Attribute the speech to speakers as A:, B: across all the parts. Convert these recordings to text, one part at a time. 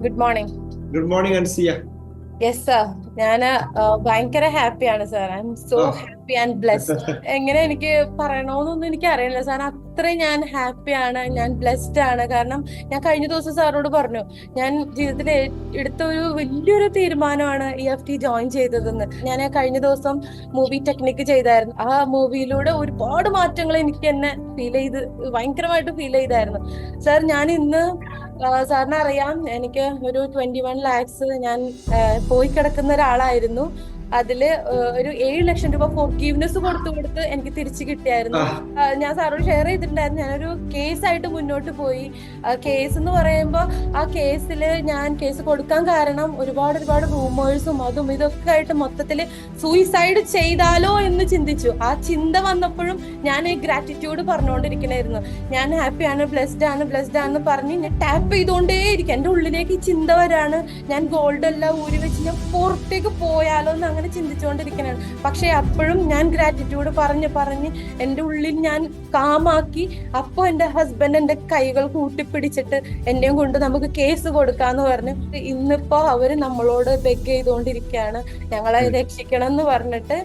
A: Good morning.
B: Good morning, Ansia.
A: Yes, sir. ഞാൻ ഭയങ്കര ഹാപ്പിയാണ് sir I am so happy and blessed എങ്ങനെ എനിക്ക് പറയണമെന്നൊന്നും എനിക്ക് അറിയില്ല സാർ അത്രയും ഞാൻ ഹാപ്പിയാണ് ഞാൻ ബ്ലെസ്ഡ് ആണ്. കാരണം ഞാൻ കഴിഞ്ഞ ദിവസം സാറിനോട് പറഞ്ഞു ഞാൻ ജീവിതത്തിൽ എടുത്ത ഒരു വലിയൊരു തീരുമാനമാണ് ഇ എഫ് ടി ജോയിൻ ചെയ്തതെന്ന്. ഞാൻ കഴിഞ്ഞ ദിവസം മൂവി ടെക്നിക്ക് ചെയ്തായിരുന്നു. ആ മൂവിയിലൂടെ ഒരുപാട് മാറ്റങ്ങൾ എനിക്ക് എന്നെ ഫീൽ ചെയ്ത് ഭയങ്കരമായിട്ട് ഫീൽ ചെയ്തായിരുന്നു. സാർ ഞാൻ ഇന്ന് സാറിന് അറിയാം എനിക്ക് ഒരു ട്വന്റി വൺ ലാക്സ് ഞാൻ പോയി കിടക്കുന്ന ഒരാളായിരുന്നു അതിൽ ആ, ഒരു ഏഴ് ലക്ഷം രൂപ ഫോർഗീവ്നെസ് കൊടുത്തു കൊടുത്ത് എനിക്ക് തിരിച്ചു കിട്ടിയായിരുന്നു. ഞാൻ സാറോട് ഷെയർ ചെയ്തിട്ടുണ്ടായിരുന്നു. ഞാനൊരു കേസായിട്ട് മുന്നോട്ട് പോയി. കേസ് എന്ന് പറയുമ്പോൾ ആ കേസിൽ ഞാൻ കേസ് കൊടുക്കാൻ കാരണം ഒരുപാട് ഒരുപാട് റൂമേഴ്സും അതും ഇതൊക്കെ ആയിട്ട് മൊത്തത്തിൽ സൂയിസൈഡ് ചെയ്താലോ എന്ന് ചിന്തിച്ചു. ആ ചിന്ത വന്നപ്പോഴും ഞാൻ ഈ ഗ്രാറ്റിറ്റ്യൂഡ് പറഞ്ഞുകൊണ്ടിരിക്കണായിരുന്നു ഞാൻ ഹാപ്പിയാണ് ബ്ലെസ്ഡ് ആണ് ബ്ലെസ്ഡ് ആണെന്ന് പറഞ്ഞ് ഞാൻ ടാപ്പ് ചെയ്തുകൊണ്ടേയിരിക്കും എന്റെ ഉള്ളിലേക്ക് ഈ ചിന്ത വരാണ്. ഞാൻ ഗോൾഡ് എല്ലാം ഊരി വെച്ച് ഞാൻ പുറത്തേക്ക് പോയാലോ എന്ന് അങ്ങനെ ചിന്തിച്ചുകൊണ്ടിരിക്കണാണ്. പക്ഷേ അപ്പോഴും ഞാൻ ഗ്രാറ്റിറ്റ്യൂഡ് പറഞ്ഞ് പറഞ്ഞ് എന്റെ ഉള്ളിൽ ഞാൻ കാമാക്കി അപ്പോൾ എന്റെ ഹസ്ബൻഡ് എന്റെ കൈകൾ കൂട്ടിപ്പിടിച്ചിട്ട് എന്നെയും കൊണ്ട് നമുക്ക് കേസ് കൊടുക്കാന്ന് പറഞ്ഞ് ഇന്നിപ്പോ അവർ നമ്മളോട് ബെഗ് ചെയ്തുകൊണ്ടിരിക്കുകയാണ്. ഞങ്ങളെ രക്ഷിക്കണം എന്ന് പറഞ്ഞിട്ട്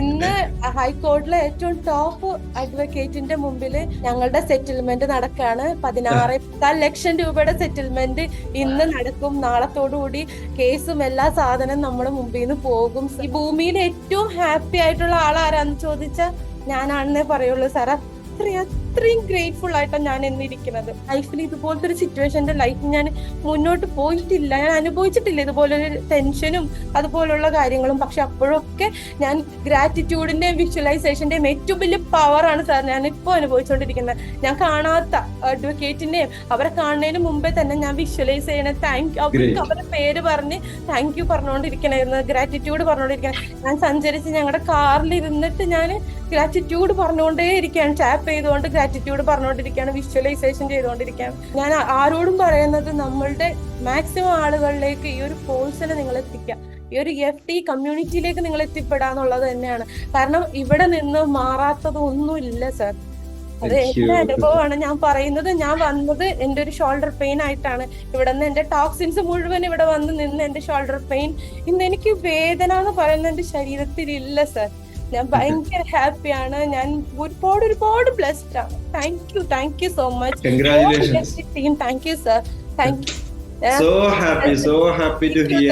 A: ഇന്ന് ഹൈക്കോടതിയിലെ ഏറ്റവും ടോപ്പ് അഡ്വക്കേറ്റിന്റെ മുമ്പിൽ ഞങ്ങളുടെ സെറ്റിൽമെന്റ് നടക്കാണ് പതിനാറ് ലക്ഷം രൂപയുടെ സെറ്റിൽമെന്റ് ഇന്ന് നടക്കും. നാളത്തോടുകൂടി കേസും എല്ലാ സാധനവും നമ്മുടെ മുമ്പിൽ നിന്ന് പോകും. ഈ ഭൂമിയിൽ ഏറ്റവും ഹാപ്പി ആയിട്ടുള്ള ആളാരാന്ന് ചോദിച്ചാൽ ഞാനാണെന്നേ പറയുള്ളൂ സാർ അത്രയും അത്രയും ഗ്രേറ്റ്ഫുൾ ആയിട്ടാണ് ഞാൻ എന്നിരിക്കുന്നത് ലൈഫിൽ ഇതുപോലത്തെ ഒരു സിറ്റുവേഷന്റെ ലൈഫിൽ ഞാൻ മുന്നോട്ട് പോയിട്ടില്ല. ഞാൻ അനുഭവിച്ചിട്ടില്ല ഇതുപോലൊരു ടെൻഷനും അതുപോലുള്ള കാര്യങ്ങളും. പക്ഷെ അപ്പോഴൊക്കെ ഞാൻ ഗ്രാറ്റിറ്റ്യൂഡിന്റെയും വിഷ്വലൈസേഷന്റെയും ഏറ്റവും വലിയ പവറാണ് സാർ ഞാൻ ഇപ്പോൾ അനുഭവിച്ചുകൊണ്ടിരിക്കുന്നത് ഞാൻ കാണാത്ത അഡ്വക്കേറ്റിന്റെയും അവരെ കാണുന്നതിന് മുമ്പേ തന്നെ ഞാൻ വിഷ്വലൈസ് ചെയ്യണേ താങ്ക് അവർക്ക് അവരുടെ പേര് പറഞ്ഞ് താങ്ക് യു പറഞ്ഞുകൊണ്ടിരിക്കണായിരുന്നു ഗ്രാറ്റിറ്റ്യൂഡ് പറഞ്ഞുകൊണ്ടിരിക്കണം ഞാൻ സഞ്ചരിച്ച് ഞങ്ങളുടെ കാറിൽ ഇരുന്നിട്ട് ഞാൻ ഗ്രാറ്റിറ്റ്യൂഡ് പറഞ്ഞുകൊണ്ടേ ഇരിക്കുകയാണ്. ടാപ്പ് ചെയ്തുകൊണ്ട് ഗ്രാറ്റിറ്റ്യൂഡ് പറഞ്ഞുകൊണ്ടിരിക്കുകയാണ്. വിഷ്വലൈസേഷൻ ചെയ്തുകൊണ്ടിരിക്കുകയാണ്. ഞാൻ ആരോടും പറയുന്നത് നമ്മളുടെ മാക്സിമം ആളുകളിലേക്ക് ഈ ഒരു കോഴ്സിനെ നിങ്ങൾ എത്തിക്കാം ഈ ഒരു എഫ് ടി കമ്മ്യൂണിറ്റിയിലേക്ക് നിങ്ങൾ എത്തിപ്പെടാന്നുള്ളത് തന്നെയാണ്. കാരണം ഇവിടെ നിന്ന് മാറാത്തത് ഒന്നുമില്ല സർ അത് എന്റെ അനുഭവമാണ്. ഞാൻ പറയുന്നത് ഞാൻ വന്നത് എന്റെ ഒരു ഷോൾഡർ പെയിൻ ആയിട്ടാണ്. ഇവിടെ നിന്ന് എന്റെ ടോക്സിൻസ് മുഴുവൻ ഇവിടെ വന്ന് നിന്ന് എന്റെ ഷോൾഡർ പെയിൻ ഇന്ന് എനിക്ക് വേദന എന്ന് പറയുന്നത് എന്റെ ശരീരത്തിൽ ഇല്ല സർ ഞാൻ ഭയങ്കര ഹാപ്പിയാണ്. ഞാൻ ഒരുപാട് ഒരുപാട് ബ്ലെസ്ഡ് ആണ്. Thank you thank you so much team thank you sir thank you
B: so happy so happy to hear